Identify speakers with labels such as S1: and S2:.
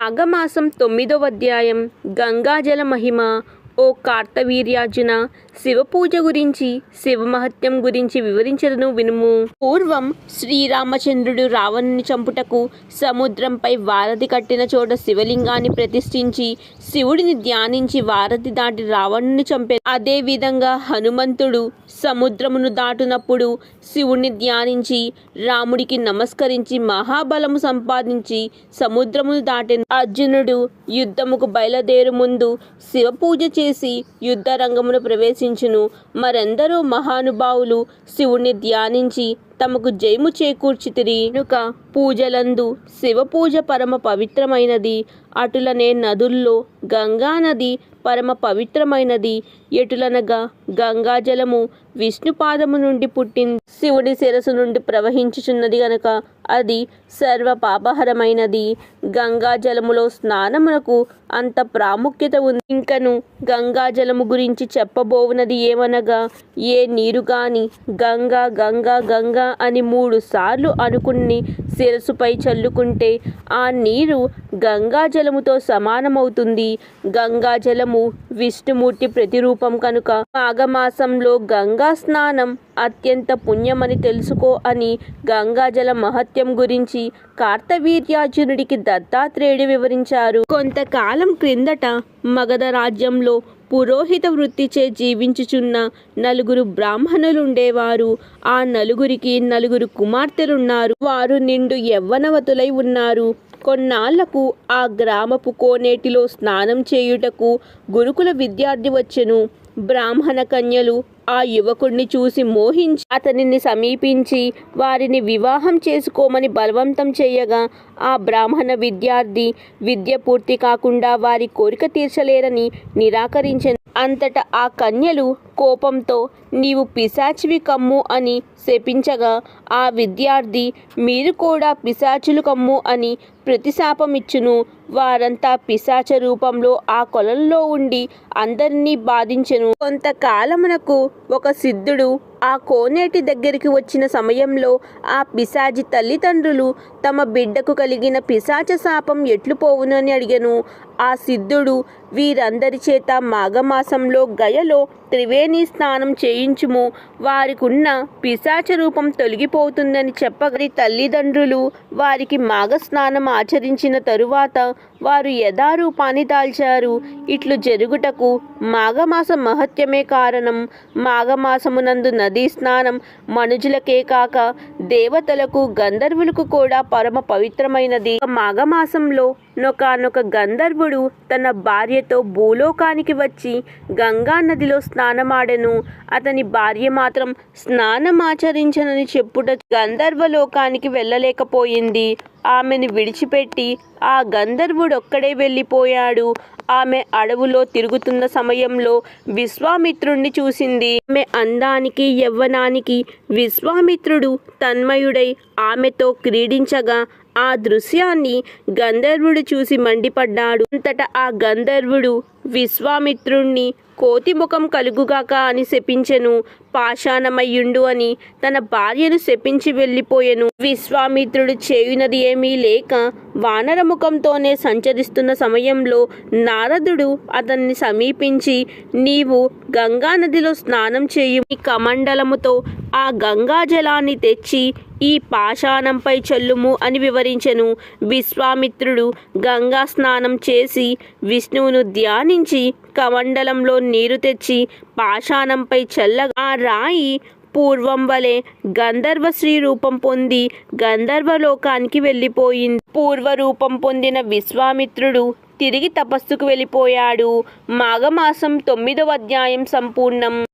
S1: అగమాసం తొమ్మిదవ అధ్యాయం గంగాజల మహిమ ఓ కార్తవీర్యార్జున శివపూజ గురించి శివమహత్యం గురించి వివరించదను వినుము. పూర్వం శ్రీరామచంద్రుడు రావణుని చంపుటకు సముద్రంపై వారధి కట్టిన చోట శివలింగాన్ని ప్రతిష్ఠించి శివుడిని ధ్యానించి వారధి దాటి రావణుని చంపే అదే విధంగా హనుమంతుడు సముద్రమును దాటునప్పుడు శివుణ్ణి ధ్యానించి రాముడికి నమస్కరించి మహాబలము సంపాదించి సముద్రమును దాటిన. అర్జునుడు యుద్ధముకు బయలుదేరు ముందు శివపూజ చేసి యుద్ధ రంగమును ప్రవేశించును. మరెందరో మహానుభావులు శివుణ్ణి ధ్యానించి తమకు జయము చేకూర్చితిరి కనుక పూజలందు శివపూజ పరమ పవిత్రమైనది. అటులనే నదుల్లో గంగా నది పరమ పవిత్రమైనది. ఎటులనగా గంగాజలము విష్ణుపాదము నుండి పుట్టింది. శివుడి శిరసు నుండి ప్రవహించుచున్నది గనక అది సర్వ పాపహరమైనది గంగాజలములో స్నానమునకు అంత ప్రాముఖ్యత ఉంది. ఇంకను గంగాజలము గురించి చెప్పబోవునది ఏమనగా ఏ నీరు గాని గంగా గంగా గంగా అని మూడు సార్లు అనుకుని శిరసుపై చల్లుకుంటే ఆ నీరు గంగాజలముతో సమానమవుతుంది. గంగాజలము విష్ణుమూర్తి ప్రతిరూపం కనుక మాఘమాసంలో గంగా స్నానం అత్యంత పుణ్యమని తెలుసుకో అని గంగాజల మహత్యం గురించి కార్తవీర్యార్జునుడికి దత్తాత్రేయుడు వివరించారు. కొంతకాలం క్రిందట మగధ రాజ్యంలో పురోహిత వృత్తిచే జీవించుచున్న నలుగురు బ్రాహ్మణులుండేవారు. ఆ నలుగురికి నలుగురు కుమార్తెలున్నారు. వారు నిండు యవ్వనవతులై ఉన్నారు. కొన్నాళ్ళకు ఆ గ్రామపు కోనేటిలో స్నానం చేయుటకు గురుకుల విద్యార్థి వచ్చెను. బ్రాహ్మణ కన్యలు ఆ యువకుణ్ణి చూసి మోహించి అతనిని సమీపించి వారిని వివాహం చేసుకోమని బలవంతం చేయగా ఆ బ్రాహ్మణ విద్యార్థి విద్య పూర్తి కాకుండా వారి కోరిక తీర్చలేరని నిరాకరించిన. అంతటా ఆ కన్యలు కోపంతో నీవు పిశాచివి కమ్ము అని శపించగా ఆ విద్యార్థి మీరు కూడా పిశాచులు కమ్ము అని ప్రతిశాపమిచ్చును. వారంతా పిశాచ రూపంలో ఆ కొలంలో ఉండి అందరినీ బాధించెను. కొంతకాలమునకు ఒక సిద్ధుడు ఆ కోనేటి దగ్గరికి వచ్చిన సమయంలో ఆ పిశాచి తల్లిదండ్రులు తమ బిడ్డకు కలిగిన పిశాచ శాపం ఎట్లు పోవునని అడిగను. ఆ సిద్ధుడు వీరందరి చేత మాఘమాసంలో గయలో త్రివేణి స్నానం చేయించుము. వారికున్న పిశాచ రూపం తొలగిపోతుందని చెప్పగలి తల్లిదండ్రులు. వారికి మాఘ స్నానం ఆచరించిన తరువాత వారు యథారూపాన్ని దాల్చారు. ఇట్లు జరుగుటకు మాఘమాస మహత్యమే కారణం. మాఘమాసమునందు నదీ స్నానం మనుజులకే కాక దేవతలకు గంధర్వులకు కూడా పరమ పవిత్రమైనది. మాఘమాసంలో నొకానొక గంధర్వుడు తన భార్యతో భూలోకానికి వచ్చి గంగా నదిలో స్నానమాడెను. అతని భార్య మాత్రం స్నానమాచరించనని చెప్పుట గంధర్వలోకానికి వెళ్ళలేకపోయింది. ఆమెను విడిచిపెట్టి ఆ గంధర్వుడొక్కడే వెళ్ళిపోయాడు. ఆమె అడవులో తిరుగుతున్న సమయంలో విశ్వామిత్రుణ్ణి చూసింది. ఆమె అందానికి యవ్వనానికి విశ్వామిత్రుడు తన్మయుడై ఆమెతో క్రీడించగా ఆ దృశ్యాన్ని గంధర్వుడు చూసి మండిపడ్డాడు. అంతటా ఆ గంధర్వుడు విశ్వామిత్రుణ్ణి కోతి ముఖం కలుగుగాక అని శపించెను. పాషాణమయ్యుండు అని తన భార్యను శపించి వెళ్ళిపోయెను. విశ్వామిత్రుడు చేయునది ఏమీ లేక వానర ముఖంతోనే సంచరిస్తున్న సమయంలో నారదుడు అతన్ని సమీపించి నీవు గంగా నదిలో స్నానం చేయు కమండలముతో ఆ గంగా జలాన్ని తెచ్చి ఈ పాషాణంపై చల్లుము అని వివరించెను. విశ్వామిత్రుడు గంగా స్నానం చేసి విష్ణువును ధ్యానించి కమండలంలో నీరు తెచ్చి పాషాణంపై చల్లగా ఆ రాయి పూర్వం వలె గంధర్వ శ్రీ రూపం పొంది గంధర్వలోకానికి వెళ్ళిపోయింది. పూర్వ రూపం పొందిన విశ్వామిత్రుడు తిరిగి తపస్సుకు వెళ్ళిపోయాడు. మాఘమాసం తొమ్మిదవ అధ్యాయం సంపూర్ణం.